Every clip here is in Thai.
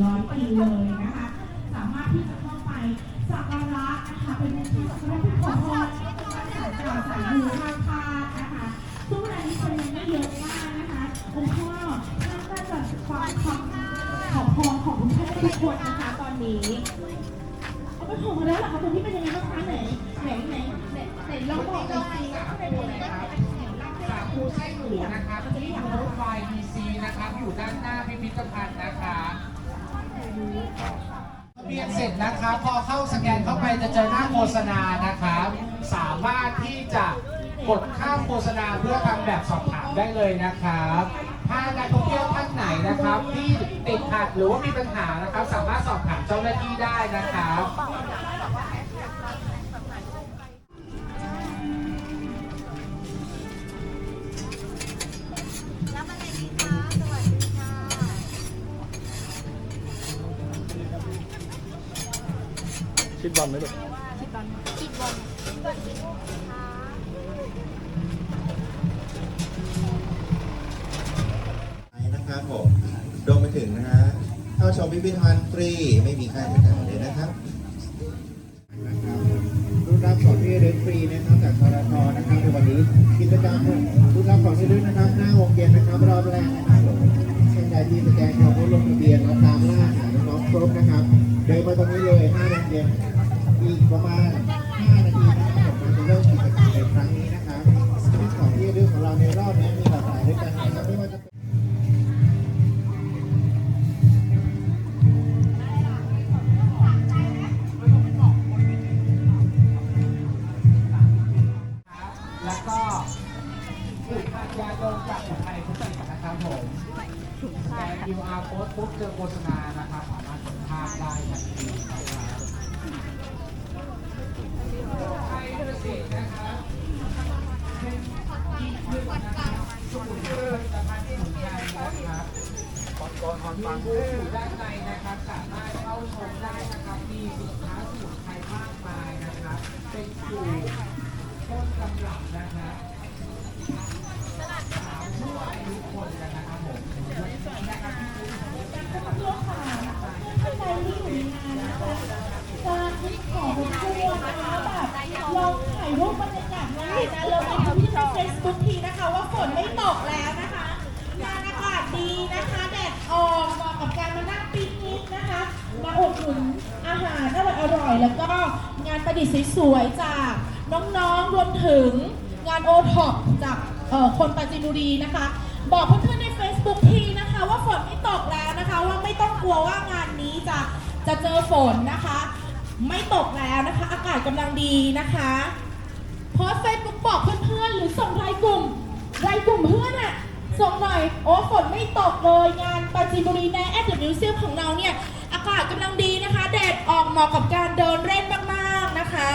เลยนะคะ สามารถที่จะเข้าไปสักการะนะคะเป็นที่สักการะที่ขอพรสายกล่าวสายมูข้างคาดนะคะซึ่งเวลานี้คนยังไม่เยอะมากนะคะองค์พ่อท่านก็จะฟังคำขอพรของทุกท่านทุกคนนะคะตอนนี้เอาไปของมาแล้วเหรอคะตรงนี้เป็นยังไงบ้างคะไหนไหนไหนไหนไหนลองบอกหน่อยสิว่าเป็นยังไงบ้างคะจากครูไส้หมูนะครับที่รถไฟ DC นะครับ อยู่ด้านหน้าพิพิธภัณฑ์ เบียนเสร็จนะครับพอเข้าสแกนเข้าไปจะเจอหน้าโฆษณานะครับสามารถที่จะกดข้ามโฆษณาเพื่อทำแบบสอบถามได้เลยนะครับ ถ้านักท่องเที่ยวท่านไหนนะครับ ที่ติดขัดหรือว่ามีปัญหานะครับ สามารถสอบถามเจ้าหน้าที่ได้นะครับ คิดบอลไหมลูกคิดบอลคิดบอลคิดบอลคิดบอลค่ะนะครับผมรวมไปถึงนะฮะเข้าชมพิพิธภัณฑ์ฟรี ไม่มีค่าใช้จ่ายเลยนะครับนะครับรุ่นรับของที่ระลึกฟรีนะครับจากทรทนะครับในวันนี้กิจกรรมรุ่นรับของที่ระลึกนะครับหน้าโรงเรียนนะครับรอบแรกนะครับผมเช่นใดที่สแกนเขาลงทะเบียนแล้วตามล่าหาน้องๆครบนะครับเดินมาตรงนี้เลย5โรงเรียนอีกประมาณ 5 นาทีนะครับผมเราจะเริ่มกิจกรรมในครั้งนี้นะครับของที่ระลึกของเราในรอบนี้มีหลากหลายด้วยกันนะครับไม่ว่าจะแล้วก็อุทยานยนต์จากอุทัยพุทธศาสนะครับผม สแกน QR code ปุ๊บเจอโฆษณานะครับสามารถสัมภาษณ์ได้ทันทีนะครับไทยเกษตรนะครับเป็นอีกหนึ่งนะครับสมุนไพรสะพานสมุนไพรนะครับมีบูธอยู่ด้านในนะครับสามารถเข้าชมได้นะครับมีสินค้าสมุนไพรมากมายนะครับ เป็นอยู่ต้นตำรับนะครับสามชั่วอายุคนกันนะครับ แบบลองถ่ายรูปบรรยากาศงานนะแล้วไปดูที่เฟซบุ๊กทีนะคะว่าฝนไม่ตกแล้วนะคะงานอากาศดีนะคะแดดออกเหมาะกับการมานั่งปิกนิกนะคะมาอุดหนุนอาหารอร่อยๆแล้วก็งานประดิษฐ์สวยๆจากน้องๆ รวมถึงงานโอท็อปจากคนปราจีนบุรีนะคะ บอกเพื่อนๆใน Facebook ที ลัวว่างานนี้จะจะเจอฝนนะคะ ไม่ตกแล้วนะคะ อากาศกำลังดีนะคะโพสเฟซบุ๊กบอกเพื่อนๆหรือส่งรายกลุ่มรายกลุ่มเพื่อนอะส่งหน่อยโอ้ฝนไม่ตกเลยงานปาจีนบุรีในแอดเดมิวเซียมของเราเนี่ย อากาศกำลังดีนะคะ แดดออกเหมาะกับการเดินเล่นมากๆนะคะ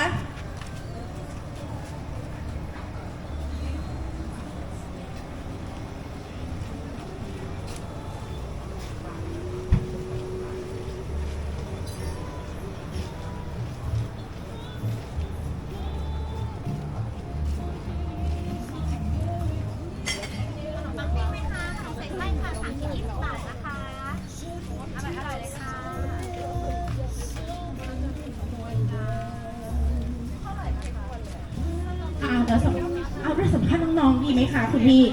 ไหมคะคุณพี่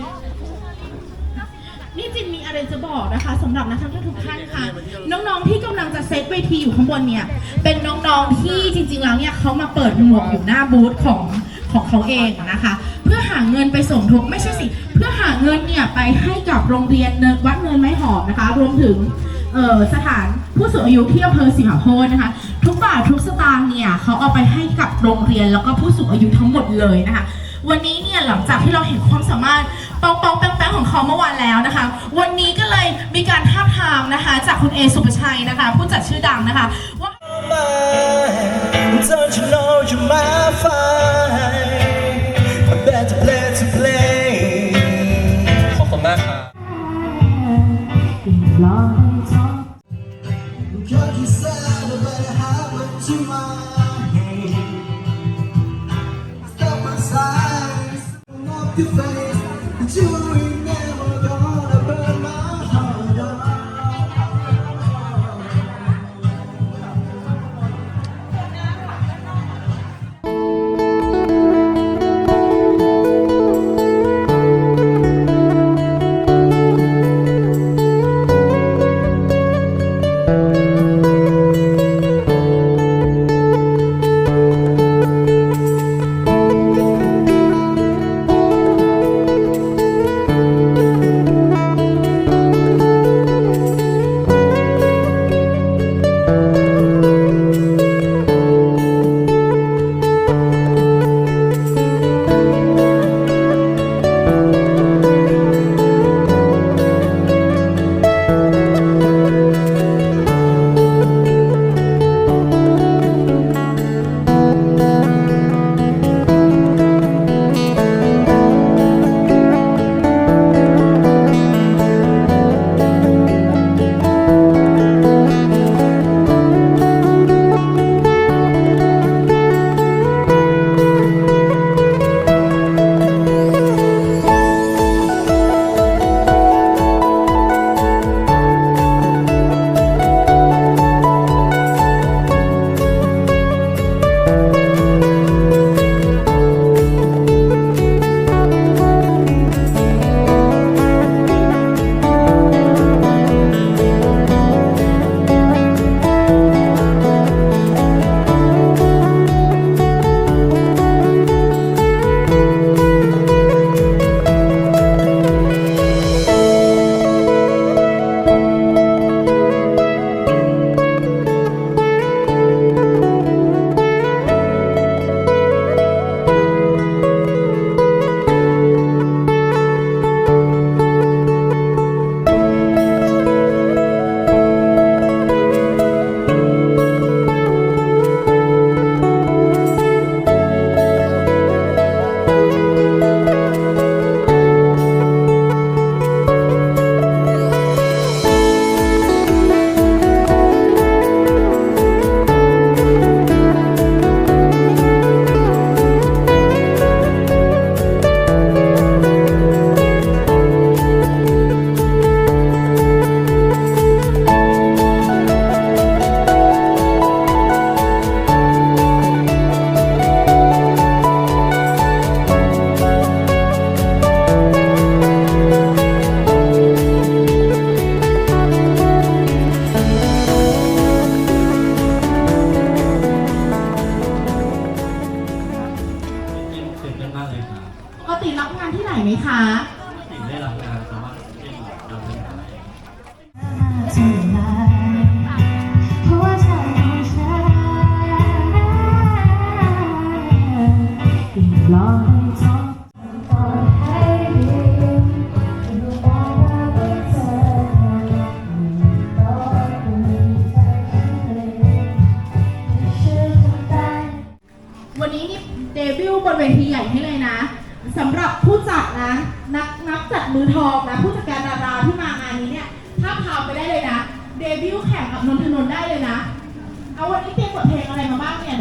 นี่จินมีอะไรจะบอกนะคะสำหรับนักท่องเที่ยวทุกท่านค่ะ น้องๆที่กำลังจะเซตเวทีอยู่ข้างบนเนี่ย เป็นน้องๆที่จริงๆแล้วเนี่ยเขามาเปิดหมวกอยู่หน้าบูธของของเขาเองนะคะ เพื่อหาเงินไปสมทบไม่ใช่สิ เพื่อหาเงินเนี่ยไปให้กับโรงเรียนเนินวัดเนินไม้หอมนะคะ รวมถึงเอ่อสถานผู้สูงอายุที่อำเภอสิงหโพธิ์นะคะ ทุกบาททุกสตางค์เนี่ยเขาเอาไปให้กับโรงเรียนแล้วก็ผู้สูงอายุทั้งหมดเลยนะคะ วันนี้เนี่ยหลังจากที่เราเห็นความสามารถปองปองแป้งๆของเขาเมื่อวานแล้วนะคะ วันนี้ก็เลยมีการท้าบทามนะคะ จากคุณเอสุปชัยนะคะ ผู้จัดชื่อดังนะคะว่า Don't you know you're my Goodbye to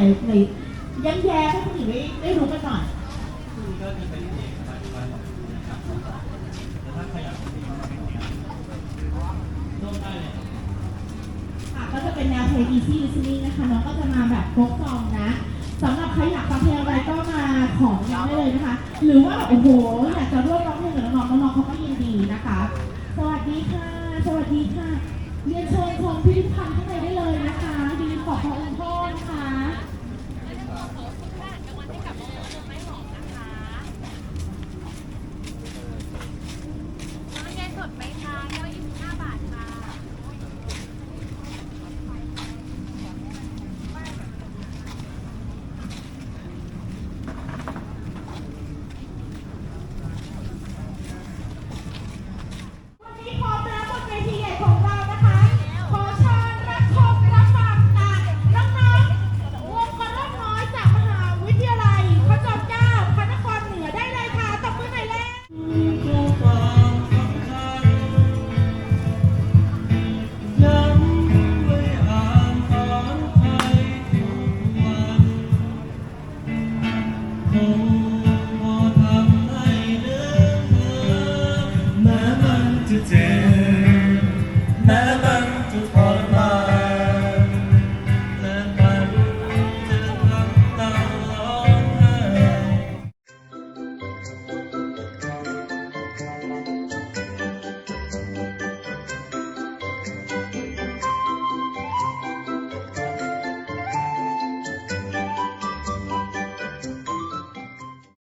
มาบ้างเนี่ยไหนไหนย้ำแย้มให้คนอื่นได้ได้รู้กันหน่อยค่ะก็จะเป็นแนวเพลง easy listening นะคะน้องก็จะมาแบบโฟกซองนะสำหรับใครอยากฟังเพลงอะไรก็มาขอน้องได้เลยนะคะ หรือว่าแบบโอ้โหอยากจะร่วมร้องเพลงกับน้องๆน้องๆเขาก็ยินดีนะคะ สวัสดีค่ะ สวัสดีค่ะ เรียนเชิญชมพิพิธภัณฑ์